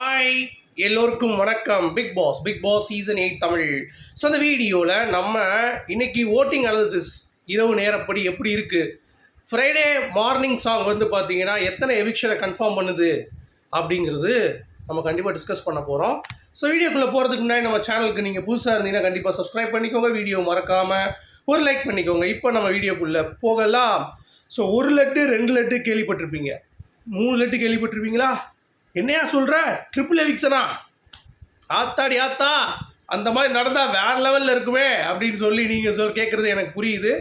Hi எல்லோருக்கும் வணக்கம். Big boss big boss season eight Tamil. So அந்த வீடியோவில் நம்ம இன்னைக்கு ஓட்டிங் அனாலிசிஸ் இரவு நேரப்படி எப்படி இருக்குது ஃப்ரைடே மார்னிங் சாங் வந்து பார்த்தீங்கன்னா எத்தனை எவிக்ஷனை கன்ஃபார்ம் பண்ணுது? அப்படிங்கிறது நம்ம கண்டிப்பாக டிஸ்கஸ் பண்ண போகிறோம் ஸோ வீடியோக்குள்ளே போகிறதுக்கு முன்னாடி நம்ம சேனலுக்கு நீங்கள் புதுசாக இருந்தீங்கன்னா கண்டிப்பாக சப்ஸ்கிரைப் பண்ணிக்கோங்க. வீடியோ மறக்காமல் ஒரு லைக் பண்ணிக்கோங்க. இப்போ நம்ம வீடியோக்குள்ளே போகலாம். ஸோ ஒரு லட்டு ரெண்டு லட்டு கேள்விப்பட்டிருப்பீங்க. மூணு லட்டு கேள்விப்பட்டிருப்பீங்களா? என்னையா சொல்கிற ட்ரிபிள் எவிக்ஷனா ஆத்தாடி ஆத்தா அந்த மாதிரி நடந்தால் வேற லெவலில் இருக்குமே அப்படின்னு சொல்லி நீங்கள் சொல் கேட்குறது எனக்கு புரியுது.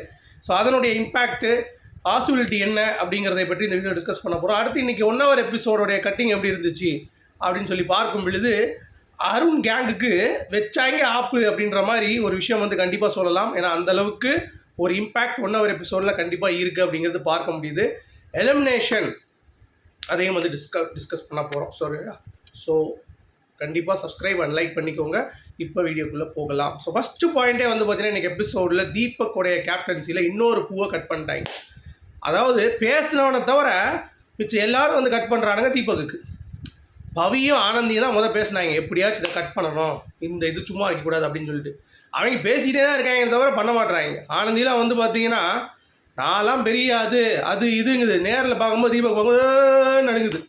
ஸோ அதனுடைய இம்பேக்ட்டு பாசிபிலிட்டி என்ன அப்படிங்கிறதை பற்றி இந்த வீடியோ டிஸ்கஸ் பண்ண போகிறோம் அடுத்து இன்றைக்கி ஒன் ஹவர் எபிசோடோடைய கட்டிங் எப்படி இருந்துச்சு அப்படின்னு சொல்லி பார்க்கும் பொழுது அருண் கேங்குக்கு வச்சாங்க ஆப்பு அப்படின்ற மாதிரி ஒரு விஷயம் வந்து கண்டிப்பாக சொல்லலாம். ஏன்னா அந்த அளவுக்கு ஒரு இம்பேக்ட் ஒன் ஹவர் எபிசோடில் கண்டிப்பாக இருக்குது அப்படிங்கிறது பார்க்க முடியுது. எலிமினேஷன் அதையும் வந்து டிஸ்கஸ் டிஸ்கஸ் பண்ண போகிறோம் சரியா ஸோ கண்டிப்பாக சப்ஸ்கிரைப் அண்ட் லைக் பண்ணிக்கோங்க. இப்போ வீடியோக்குள்ளே போகலாம். ஸோ ஃபஸ்ட்டு பாயிண்ட்டே வந்து பார்த்தீங்கன்னா இன்றைக்கி எபிசோடில் தீபக்கோடைய கேப்டன்சியில் இன்னொரு பூவை கட் பண்ணிட்டாங்க. அதாவது பேசினவனை தவிர மிச்சம் எல்லாரும் வந்து கட் பண்ணுறானுங்க தீபக்குக்கு. பவியும் ஆனந்தியும் தான் முதல் பேசினாங்க. எப்படியாச்சும் இதை கட் பண்ணணும். இந்த இது சும்மா வைக்கக்கூடாது அப்படின்னு சொல்லிட்டு. அவங்க பேசிகிட்டே தான் இருக்காங்க தவிர பண்ண மாட்றாங்க. ஆனந்திலாம் வந்து பார்த்தீங்கன்னா நான்லாம் பெரிய அது அது இதுங்குது. நேரில் பார்க்கும்போது தீபக் பார்க்கும்போது நடுங்குது.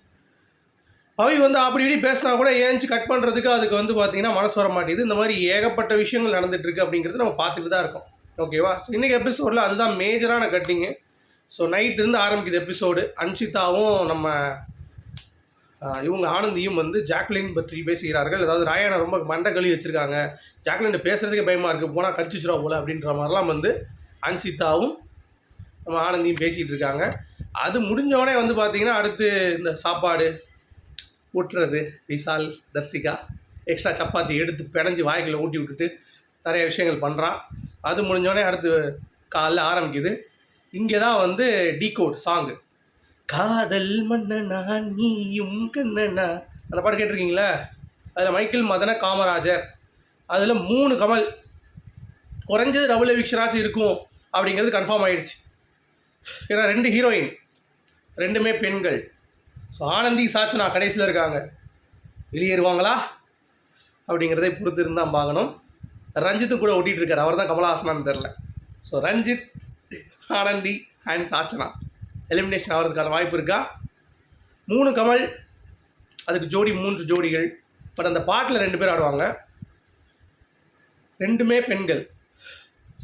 பவி வந்து அப்படி இப்படி பேசினா கூட ஏஞ்சி கட் பண்ணுறதுக்கு அதுக்கு வந்து பார்த்தீங்கன்னா மனசு வர மாட்டேங்குது. இந்த மாதிரி ஏகப்பட்ட விஷயங்கள் நடந்துகிட்ருக்கு அப்படிங்கிறது நம்ம பார்த்துட்டு தான் இருக்கோம். ஓகேவா ஸோ இன்றைக்கி எபிசோடில் அதுதான் மேஜரான கட்டிங்கு ஸோ நைட் இருந்து ஆரம்பிக்குது எபிசோடு அன்ஷிதாவும் நம்ம இவங்க ஆனந்தியும் வந்து ஜாக்லின் பற்றி பேசுகிறார்கள். அதாவது ராயனை ரொம்ப மண்டை கழுவி வச்சுருக்காங்க. ஜாக்லின் பேசுகிறதுக்கே பயமாக இருக்குது போனால் கடிச்சிச்சிரா போல அப்படின்ற மாதிரிலாம் வந்து அன்ஷிதாவும் நம்ம ஆனந்தியும் பேசிகிட்டு இருக்காங்க. அது முடிஞ்சவொடனே வந்து பார்த்தீங்கன்னா அடுத்து இந்த சாப்பாடு ஊட்டுறது விசால் தர்சிகா எக்ஸ்ட்ரா சப்பாத்தி எடுத்து பிணைஞ்சு வாய்க்குள்ளே ஊட்டி விட்டுட்டு நிறைய விஷயங்கள் பண்ணுறான் அது முடிஞ்சோடனே அடுத்து காலைல ஆரம்பிக்குது. இங்கே தான் வந்து டீகோட் சாங்கு காதல் மன்னனா நீயும் கண்ணனா. அந்த பாட்டு கேட்டிருக்கீங்களா? அதில் மைக்கேல் மதன காமராஜர். அதில் மூணு கமல். குறைஞ்சது ரவுல எவிக்ஷனாச்சும் இருக்கும் அப்படிங்கிறது கன்ஃபார்ம் ஆயிடுச்சு. ஏன்னா ரெண்டு ஹீரோயின் ரெண்டுமே பெண்கள். ஸோ ஆனந்தி சாச்சனா கடைசியில் இருக்காங்க. வெளியேறுவாங்களா? அப்படிங்கிறதை பொறுத்து இருந்தால் பார்க்கணும் ரஞ்சித்தும் கூட ஓட்டிகிட்டு இருக்கார். அவர் தான் கமலஹாசனான்னு தெரில so Ranjith Anandhi and Sachana elimination ஆகிறதுக்கான வாய்ப்பு இருக்கா? மூணு கமல் அதுக்கு ஜோடி மூன்று ஜோடிகள். பட் அந்த பாட்டில் ரெண்டு பேர் ஆடுவாங்க. ரெண்டுமே பெண்கள்.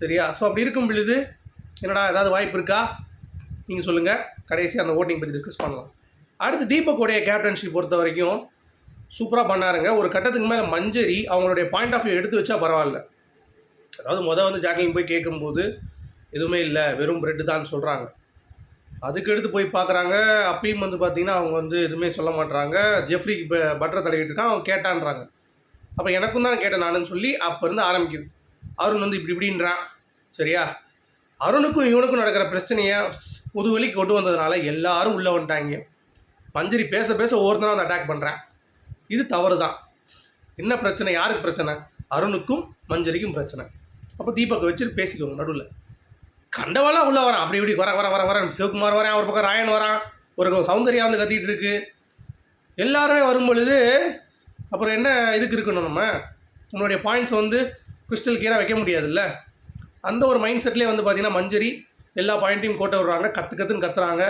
சரியா? ஸோ அப்படி இருக்கும் பொழுது என்னடா ஏதாவது வாய்ப்பு இருக்கா? நீங்கள் சொல்லுங்கள் கடைசி அந்த ஓட்டிங் பற்றி டிஸ்கஸ் பண்ணலாம். அடுத்து தீபக்கோடைய கேப்டன்ஷிப் பொறுத்த வரைக்கும் சூப்பராக பண்ணாருங்க. ஒரு கட்டத்துக்கு மேலே மஞ்சரி அவங்களுடைய பாயிண்ட் ஆஃப் வியூ எடுத்து வச்சா பரவாயில்ல. அதாவது மொதல் வந்து ஜாக்லின் போய் கேட்கும்போது எதுவுமே இல்லை வெறும் பிரெட்டு தான் சொல்கிறாங்க அதுக்கு எடுத்து போய் பார்க்குறாங்க அப்பயும் வந்து பார்த்தீங்கன்னா அவங்க வந்து எதுவுமே சொல்ல மாட்டுறாங்க ஜெஃப்ரிக்கு இப்போ பட்டரை தடவிட்டு இருக்கான் அவன் கேட்டான்றாங்க. அப்போ எனக்கும் தான் கேட்டேன் நானுன்னு சொல்லி அப்போ இருந்து ஆரம்பிக்குது. அருண் வந்து இப்படி இப்படின்றான். சரியா? அருணுக்கும் இவனுக்கும் நடக்கிற பிரச்சனையை புது வழிக்கு கொண்டு வந்ததுனால எல்லாரும் உள்ளே வந்துட்டாங்க. மஞ்சரி பேச பேச ஒவ்வொருத்தரும் வந்து அட்டாக் பண்ணுறேன் இது தவறு தான் என்ன பிரச்சனை? யாருக்கு பிரச்சனை? அருணுக்கும் மஞ்சரிக்கும் பிரச்சனை. அப்போ தீபக் வச்சு பேசிக்கோங்க நடுவில். கண்டவெல்லாம் உள்ளே வரான். அப்படி இப்படி வர வர வர வரேன் சிவகுமார் வரேன் ஒரு பக்கம் ராயன் வரான். ஒரு சௌந்தர்யா வந்து கத்திட்டு இருக்கு. எல்லாருமே வரும்பொழுது அப்புறம் என்ன இதுக்கு இருக்கணும் நம்ம? நம்மளுடைய பாயிண்ட்ஸ் வந்து கிறிஸ்டல் கியராக வைக்க முடியாதுல்ல? அந்த ஒரு மைண்ட் செட்லேயே வந்து பார்த்திங்கன்னா மஞ்சரி எல்லா பாயிண்ட்டையும் கோட்டை விடுறாங்க கற்று கற்றுன்னு கத்துறாங்க.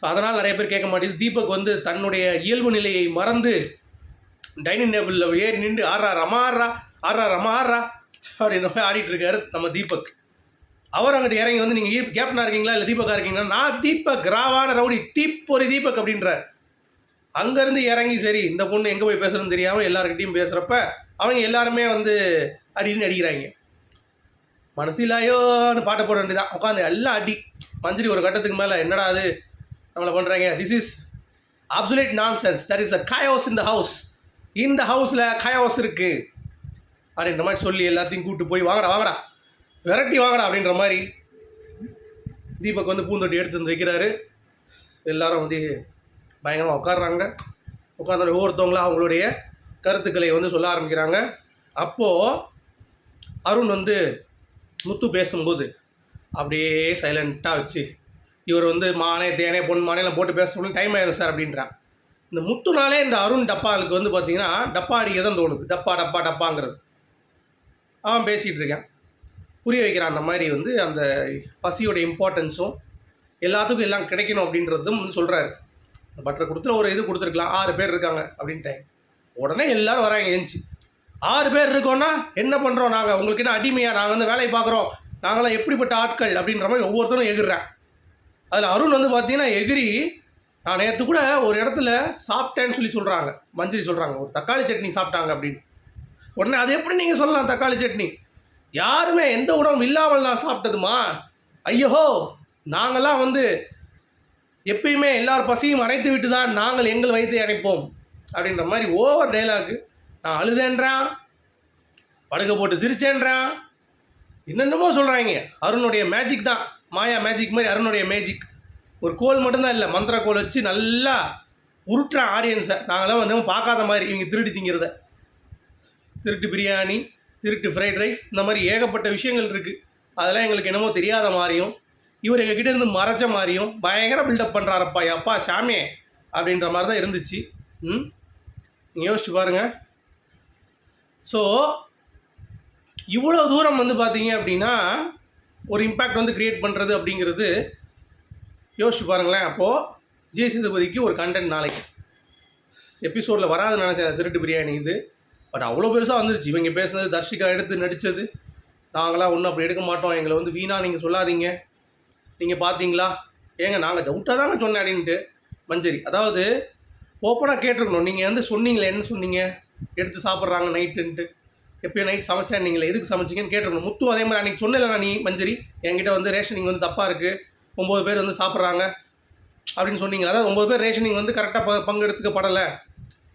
ஸோ அதனால் நிறைய பேர் கேட்க மாட்டேங்குது. தீபக் வந்து தன்னுடைய இயல்பு நிலையை மறந்து டைனிங் டேபிளில் ஏறி நின்று ஆர்ரா ரமா ஆடுறா ஆடுறா ரமா அப்படின்ற மாதிரி ஆடிட்டுருக்காரு நம்ம தீபக். அவர் அங்கிட்ட இறங்கி வந்து நீங்கள் கேப்டனாக இருக்கீங்களா? இல்லை தீபக்கா இருக்கீங்களா? நான் தீபக் ராவான ரவுடி தீப்பொறி தீபக் அப்படின்றார். அங்கேருந்து இறங்கி சரி இந்த பொண்ணு எங்கே போய் பேசுகிறதுன்னு தெரியாமல் எல்லாருக்கிட்டையும் பேசுகிறப்ப அவங்க எல்லாருமே வந்து அடின்னு அடிக்கிறாங்க. மனசிலாயோன்னு பாட்டை போட வேண்டியதான் உட்காந்து எல்லாம் அடி. மஞ்சரி ஒரு கட்டத்துக்கு மேலே என்னடா அது? நம்மளை பண்ணுறாங்க this is absolute nonsense there is a chaos இந்த ஹவுஸ் இந்த ஹவுஸில் கயோஸ் இருக்குது அப்படின்ற மாதிரி சொல்லி எல்லாத்தையும் கூப்பிட்டு போய் வாங்கடா வாங்கடா. விரட்டி வாங்கடா அப்படின்ற மாதிரி தீபக் வந்து பூந்தொட்டி எடுத்து வந்து வைக்கிறாரு. எல்லாரும் வந்து பயங்கரமாக உட்காடுறாங்க உட்காந்து ஒவ்வொருத்தவங்களும் அவங்களுடைய கருத்துக்களை வந்து சொல்ல ஆரம்பிக்கிறாங்க. அப்போது அருண் வந்து முத்து பேசும்போது அப்படியே சைலண்ட்டாக வச்சு இவர் வந்து மானே தேனே பொன் மானேலாம் போட்டு பேச டைம் ஆயிடும் சார் அப்படின்றான். இந்த முத்துனாலே இந்த அருண் டப்பாளுக்கு வந்து பார்த்தீங்கன்னா டப்பா அடிக்க தான் தோணுது. டப்பா டப்பா டப்பாங்கிறது. அவன் பேசிகிட்டு இருக்கான். புரிய வைக்கிறான் அந்த மாதிரி வந்து அந்த பசியோட இம்பார்ட்டன்ஸும் எல்லாத்துக்கும் எல்லாம் கிடைக்கணும் அப்படின்றதும் வந்து சொல்கிறாரு பட்டரை கொடுத்துல ஒரு இது கொடுத்துருக்கலாம். ஆறு பேர் இருக்காங்க அப்படின்ட்டு உடனே எல்லோரும் வராங்க ஏஞ்சி. ஆறு பேர் இருக்கோன்னா என்ன பண்ணுறோம் நாங்கள் உங்களுக்கு என்ன அடிமையாக நாங்கள் வந்து வேலையை பார்க்குறோம். நாங்களாம் எப்படிப்பட்ட ஆட்கள் அப்படின்ற மாதிரி ஒவ்வொருத்தரும் எகிர்றேன். அதில் அருண் வந்து பார்த்தீங்கன்னா எகிரி நான் நேற்று கூட ஒரு இடத்துல சாப்பிட்டேன்னு சொல்லி சொல்கிறாங்க மஞ்சரி சொல்கிறாங்க ஒரு தக்காளி சட்னி சாப்பிட்டாங்க அப்படின்னு. உடனே அது எப்படி நீங்கள் சொல்லலாம் தக்காளி சட்னி? யாருமே எந்த உணவும் இல்லாமல் நான் சாப்பிட்டதுமா? ஐயோ நாங்களாம் வந்து எப்பயுமே எல்லார் பசியும் அடைத்து விட்டு தான் நாங்கள் எங்கள் வயிற்றை அணைப்போம் அப்படின்ற மாதிரி ஓவர் டைலாக்கு நான் அழுதேன்றான். படுக்க போட்டு சிரிச்சேன்றான். என்னென்னமோ சொல்கிறாங்க அருணுடைய மேஜிக் தான். மாயா மேஜிக் மாதிரி அருணுடைய மேஜிக் ஒரு கோல் மட்டும்தான் இல்லை. மந்திர கோல் வச்சு நல்லா உருட்டுறான் ஆடியன்ஸை நாங்களாம் வந்து பார்க்காத மாதிரி இவங்க திருடி திங்கிறத. திருட்டு பிரியாணி திருட்டு ஃப்ரைட் ரைஸ் இந்த மாதிரி ஏகப்பட்ட விஷயங்கள் இருக்குது அதெல்லாம் எங்களுக்கு என்னமோ தெரியாத மாதிரியும் இவர் எங்ககிட்ட இருந்து மறைச்ச மாதிரியும் பயங்கர பில்டப் பண்ணுறாரப்பா அப்பா சாமியே அப்படின்ற மாதிரி தான் இருந்துச்சு. ம்? நீங்கள் யோசிச்சு பாருங்கள் ஸோ இவ்வளோ தூரம் வந்து பார்த்தீங்க அப்படின்னா ஒரு இம்பேக்ட் வந்து க்ரியேட் பண்ணுறது அப்படிங்கிறது யோசிச்சு பாருங்களேன். அப்போது ஜெய் சேதுபதிக்கு ஒரு கண்டென்ட் நாளைக்கு. எபிசோடில் வராதுன்னு நினச்சேன் திருட்டு பிரியாணி இது. பட் அவ்வளோ பெருசாக வந்துருச்சு. இவங்க பேசுனது தர்ஷிகா எடுத்து நடித்தது நாங்களாம் ஒன்றும் அப்படி எடுக்க மாட்டோம். எங்களை வந்து வீணாக நீங்கள் சொல்லாதீங்க. நீங்கள் பார்த்தீங்களா ஏங்க நாங்கள் டவுட்டாக தாங்க சொன்னேன் அப்படின்ட்டு. மஞ்சரி அதாவது ஓப்பனாக கேட்டிருக்கணும். நீங்கள் வந்து சொன்னீங்களே என்ன சொன்னீங்க? எடுத்து சாப்பிட்றாங்க நைட்டுன்ட்டு எப்பயும் நைட் சமைச்சேன் நீங்கள் எதுக்கு சமைச்சிங்கன்னு கேட்டுருக்கணும் முத்து அதே மாதிரி அன்றைக்கி சொன்னல நீ மஞ்சரி. என்கிட்ட வந்து ரேஷனிங் வந்து தப்பாக இருக்குது ஒம்பது பேர் வந்து சாப்பிட்றாங்க அப்படின்னு சொன்னீங்க அதாவது ஒம்பது பேர் ரேஷனிங் வந்து கரெக்டாக ப பங்கெடுத்துக்கப்படலை.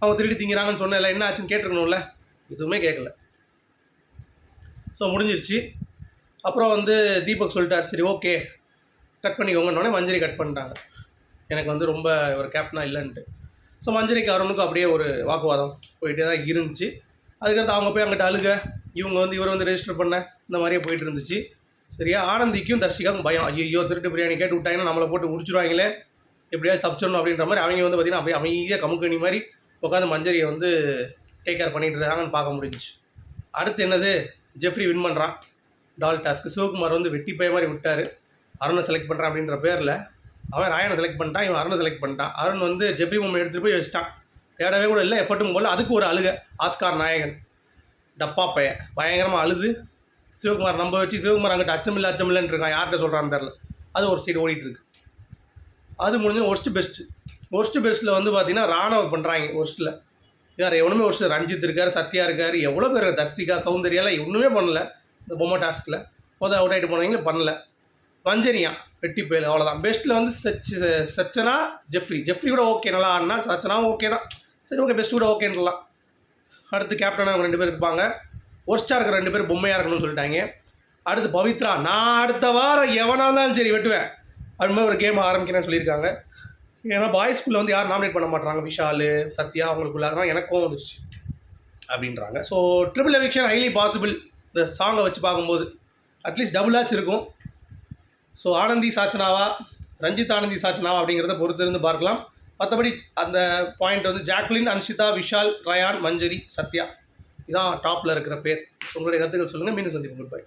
அவங்க திருடி திங்கிறாங்கன்னு சொன்னல என்ன ஆச்சுன்னு கேட்டுருக்கணும்ல எதுவுமே கேட்கல. ஸோ முடிஞ்சிருச்சு. அப்புறம் வந்து தீபக் சொல்லிட்டார் சரி ஓகே கட் பண்ணிக்கோங்கன்னொடனே மஞ்சரி கட் பண்ணிட்டாங்க. எனக்கு வந்து ரொம்ப ஒரு கேப்டனாக இல்லைன்ட்டு. ஸோ மஞ்சரிக்கு அருணுக்கும் அப்படியே ஒரு வாக்குவாதம் போயிட்டே தான் இருந்துச்சு. அதுக்கடுத்து அவங்க போய் அங்கிட்ட அழுக. இவங்க வந்து இவர் வந்து ரெஜிஸ்டர் பண்ண. இந்த மாதிரியே போயிட்டு இருந்துச்சு. சரியா? ஆனந்திக்கும் தர்ஷிகாவும் பயம். ஐயோ திருட்டு பிரியாணி கேட்டு விட்டாங்கன்னா நம்மளை போட்டு முடிச்சுருவாங்களே எப்படியாவது தப்பிச்சிடணும் அப்படின்ற மாதிரி அவங்க வந்து பார்த்திங்கன்னா அப்படியே அமைதியாக கமுக்கணி மாதிரி உட்காந்து மஞ்சரியை வந்து டேக் கேர் பண்ணிட்டு இருக்காங்கன்னு பார்க்க முடிஞ்சுச்சு. அடுத்து என்னது? ஜெஃப்ரி வின் பண்ணுறான் டால் டாஸ்க்கு சிவகுமார் வந்து வெட்டி பய மாதிரி விட்டார். அருணை செலக்ட் பண்ணுறான் அப்படின்ற பேரில். அவன் ராயனை செலக்ட் பண்ணிட்டான் இவன் அருணை செலக்ட் பண்ணிட்டான். அருண் வந்து ஜெஃப்ரி பொம்மை எடுத்துகிட்டு போய் வச்சிட்டான். தேடவே கூட இல்லை எஃபர்ட்டும் போல அதுக்கு ஒரு அழுக. ஆஸ்கார் நாயகன். டப்பா பையன். பயங்கரமாக அழுது. சிவகுமார் நம்ப வச்சு சிவகுமார் அங்கிட்ட அச்சமில்லை அச்சமில்லைன்னு இருக்கான். யார்கிட்ட சொல்கிறான்னு தெரில அது ஒரு சைடு ஓடிட்டுருக்கு அது முடிஞ்சு ஒர்ஸ்ட்டு பெஸ்ட்டு ஒர்ஸ்ட்டு பெஸ்ட்டில் வந்து பார்த்தீங்கன்னா ராணவ பண்ணுறாங்க ஒர்ஸ்ட்டில் வேறு எவனுமே ஒர்ஸ்ட் ரஞ்சித் இருக்கார் சத்யா இருக்கார். எவ்வளோ பேர் தர்சிகா சௌந்தர்யாலாம் ஒன்றுமே பண்ணலை. இந்த பொம்மை டாஸ்கில் மொதல் அவுட் ஆகிட்டு போனவங்க பண்ணலை. மஞ்சரியா வெட்டி போயில அவ்வளோதான் பெஸ்ட்டில் வந்து சச் சச்சனா ஜெஃப்ரி ஜெஃப்ரி கூட ஓகே நல்லா ஆடினா சச்சனாவும் ஓகே தான். சரி ஓகே பெஸ்ட் கூட ஓகேன்றலாம் அடுத்து கேப்டனாக அவங்க ரெண்டு பேர் இருப்பாங்க. ஒர்ஸ்டாக இருக்கிற ரெண்டு பேர் பொம்மையாக இருக்கணும்னு சொல்லிட்டாங்க. அடுத்து பவித்ரா. நான் அடுத்த வாரம் எவனாக இருந்தாலும் சரி வெட்டுவேன். அது மாதிரி ஒரு கேம் ஆரம்பிக்கிறேன்னு சொல்லியிருக்காங்க. ஏன்னா பாய்ஸ் ஸ்கூலில் வந்து யாரும் நாமினேட் பண்ண மாட்டாங்க. விஷால் சத்யா அவங்களுக்குள்ள. அதெல்லாம் எனக்கும் வந்துச்சு அப்படின்றாங்க. So triple eviction highly possible இந்த சாங்கை வச்சு பார்க்கும்போது அட்லீஸ்ட் டபுளாச்சும் இருக்கும். ஸோ ஆனந்தி சாச்சனாவா? ரஞ்சித் ஆனந்தி சாச்சனாவா அப்படிங்கிறத பொறுத்திருந்து பார்க்கலாம். மற்றபடி அந்த பாயிண்ட் வந்து ஜாக்லின் அன்ஷிதா விஷால் ரயான் மஞ்சரி சத்யா. இதான் டாப்பில் இருக்கிற பேர். உங்களுடைய கருத்துக்கள் சொல்லுங்கள் மீண்டும் சந்திப்போம். Good bye